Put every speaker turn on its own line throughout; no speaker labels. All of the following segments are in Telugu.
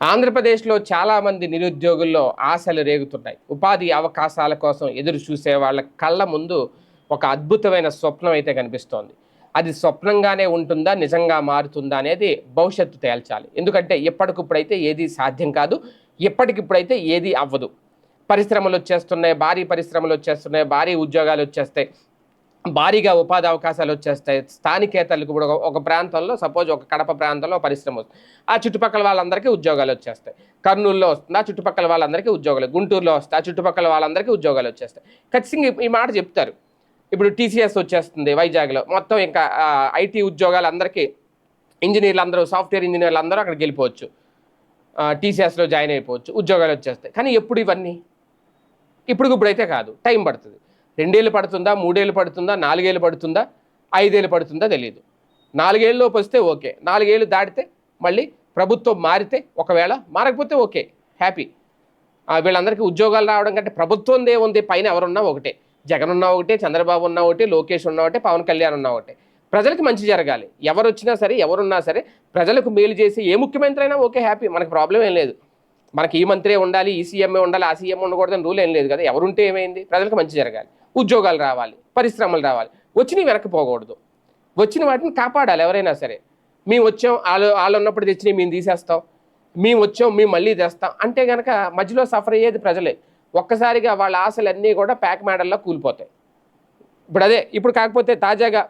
ఆంధ్రప్రదేశ్లో చాలామంది నిరుద్యోగుల్లో ఆశలు రేగుతున్నాయి. ఉపాధి అవకాశాల కోసం ఎదురు చూసే వాళ్ళ కళ్ళ ముందు ఒక అద్భుతమైన స్వప్నం అయితే కనిపిస్తోంది. అది స్వప్నంగానే ఉంటుందా నిజంగా మారుతుందా అనేది భవిష్యత్తు తేల్చాలి. ఎందుకంటే ఎప్పటికిప్పుడైతే ఏది సాధ్యం కాదు ఎప్పటికిప్పుడైతే ఏది అవ్వదు. పరిశ్రమలు వచ్చేస్తున్నాయి భారీ పరిశ్రమలు వచ్చేస్తున్నాయి భారీ ఉద్యోగాలు వచ్చేస్తాయి. భారీగా ఉపాధి అవకాశాలు వచ్చేస్తాయి. స్థానికేతలకు కూడా ఒక- ఒక ప్రాంతంలో సపోజ్ ఒక కడప ప్రాంతంలో పరిశ్రమ వస్తుంది. ఆ చుట్టుపక్కల వాళ్ళందరికీ ఉద్యోగాలు వచ్చేస్తాయి. కర్నూలులో వస్తుంది ఆ చుట్టుపక్కల వాళ్ళందరికీ ఉద్యోగాలు. గుంటూరులో వస్తాయి ఆ చుట్టుపక్కల వాళ్ళందరికీ ఉద్యోగాలు వచ్చేస్తాయి. ఖచ్చితంగా ఈ- ఈ మాట చెప్తారు. ఇప్పుడు టీసీఎస్ వచ్చేస్తుంది వైజాగ్లో. మొత్తం ఇంకా ఐటీ ఉద్యోగాలు అందరికీ ఇంజనీర్లు అందరూ సాఫ్ట్వేర్ ఇంజనీర్లు అందరూ అక్కడికి వెళ్ళిపోవచ్చు. టీసీఎస్లో జాయిన్ అయిపోవచ్చు. ఉద్యోగాలు వచ్చేస్తాయి. కానీ ఎప్పుడు ఇవన్నీ? ఇప్పుడు ఇప్పుడైతే కాదు. టైం పడుతుంది. రెండేళ్ళు పడుతుందా మూడేళ్ళు పడుతుందా నాలుగేళ్ళు పడుతుందా ఐదేళ్ళు పడుతుందా తెలియదు నాలుగేళ్ళలోపు వస్తే ఓకే. నాలుగేళ్ళు దాటితే మళ్ళీ ప్రభుత్వం మారితే ఒకవేళ మారకపోతే ఓకే. హ్యాపీ. వీళ్ళందరికీ ఉద్యోగాలు రావడం కంటే ప్రభుత్వం ఉంది పైన ఎవరున్నా ఒకటే. జగన్ ఉన్నా ఒకటే చంద్రబాబు ఉన్నా ఒకటే లోకేష్ ఉన్నా ఒకటే పవన్ కళ్యాణ్ ఉన్నా ఒకటే. ప్రజలకు మంచి జరగాలి. ఎవరు వచ్చినా సరే ఎవరున్నా సరే ప్రజలకు మేలు చేసి ఏ ముఖ్యమంత్రి అయినా ఓకే హ్యాపీ. మనకు ప్రాబ్లం ఏం లేదు. మనకి ఈ మంత్రే ఉండాలి ఈ సీఎంఏ ఉండాలి ఆ సీఎం ఉండకూడదని రూల్ ఏం లేదు కదా. ఎవరుంటే ఏమైంది? ప్రజలకు మంచి జరగాలి. ఉద్యోగాలు రావాలి పరిశ్రమలు రావాలి. వచ్చినవి వెనకపోకూడదు వచ్చిన వాటిని కాపాడాలి ఎవరైనా సరే. మేము వచ్చాం వాళ్ళు వాళ్ళు ఉన్నప్పుడు తెచ్చినవి మేము తీసేస్తాం. మేము వచ్చాం మేము మళ్ళీ తెస్తాం. అంటే కనుక మధ్యలో సఫర్ అయ్యేది ప్రజలే. ఒక్కసారిగా వాళ్ళ ఆశలన్నీ కూడా ప్యాక్ మేడల్లో కూలిపోతాయి. ఇప్పుడు అదే ఇప్పుడు కాకపోతే తాజాగా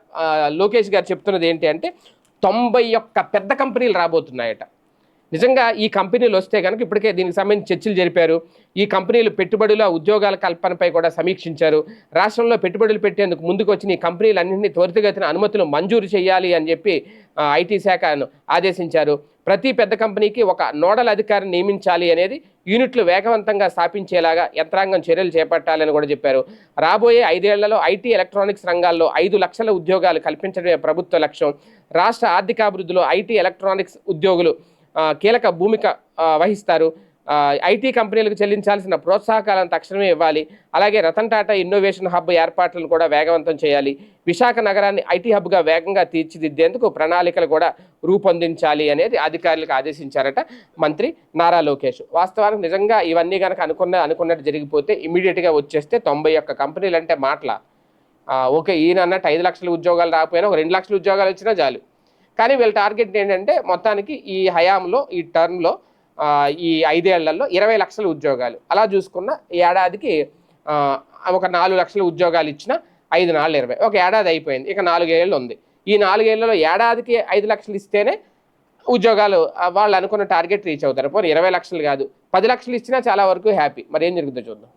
లోకేష్ గారు చెప్తున్నది ఏంటి అంటే తొంభై ఒక్క పెద్ద కంపెనీలు రాబోతున్నాయట. నిజంగా ఈ కంపెనీలు వస్తే కనుక ఇప్పటికే దీనికి సంబంధించి చర్చలు జరిపారు. ఈ కంపెనీలు పెట్టుబడుల ఉద్యోగాల కల్పనపై కూడా సమీక్షించారు. రాష్ట్రంలో పెట్టుబడులు పెట్టేందుకు ముందుకు వచ్చిన ఈ కంపెనీలన్నింటినీ త్వరితగతిన అనుమతులు మంజూరు చేయాలి అని చెప్పి ఐటీ శాఖను ఆదేశించారు. ప్రతి పెద్ద కంపెనీకి ఒక నోడల్ అధికారిని నియమించాలి అనేది యూనిట్లు వేగవంతంగా స్థాపించేలాగా యంత్రాంగం చర్యలు చేపట్టాలని కూడా చెప్పారు. రాబోయే ఐదేళ్ళలో ఐటీ ఎలక్ట్రానిక్స్ రంగాల్లో ఐదు లక్షల ఉద్యోగాలు కల్పించడమే ప్రభుత్వ లక్ష్యం. రాష్ట్ర ఆర్థికాభివృద్ధిలో ఐటీ ఎలక్ట్రానిక్స్ ఉద్యోగులు కీలక భూమిక వహిస్తారు. ఐటీ కంపెనీలకు చెల్లించాల్సిన ప్రోత్సాహకాలను తక్షణమే ఇవ్వాలి. అలాగే రతన్ టాటా ఇన్నోవేషన్ హబ్ ఏర్పాట్లను కూడా వేగవంతం చేయాలి. విశాఖ నగరాన్ని ఐటీ హబ్గా వేగంగా తీర్చిదిద్దేందుకు ప్రణాళికలు కూడా రూపొందించాలి అనేది అధికారులకు ఆదేశించారట మంత్రి నారా లోకేష్. వాస్తవానికి నిజంగా ఇవన్నీ కనుక అనుకున్న అనుకున్నట్టు జరిగిపోతే ఇమీడియట్గా వచ్చేస్తే తొంభై ఒక్క కంపెనీలు అంటే మాటల ఓకే ఈయన అన్నట్టు ఐదు లక్షల ఉద్యోగాలు రాకపోయినా ఒక రెండు లక్షల ఉద్యోగాలు వచ్చినా చాలు. కానీ వీళ్ళ టార్గెట్ ఏంటంటే మొత్తానికి ఈ హయాంలో ఈ టర్మ్లో ఈ ఐదేళ్ళలో ఇరవై లక్షల ఉద్యోగాలు. అలా చూసుకున్న ఈ ఏడాదికి ఒక నాలుగు లక్షల ఉద్యోగాలు ఇచ్చిన ఐదు నాలుగు ఇరవై. ఒక ఏడాది అయిపోయింది. ఇక నాలుగేళ్ళు ఉంది. ఈ నాలుగేళ్ళలో ఏడాదికి ఐదు లక్షలు ఇస్తేనే ఉద్యోగాలు వాళ్ళు అనుకున్న టార్గెట్ రీచ్ అవుతారు. పోనీ ఇరవై లక్షలు కాదు. పది లక్షలు ఇచ్చినా చాలా వరకు హ్యాపీ. మరి ఏం జరుగుతుందో చూద్దాం.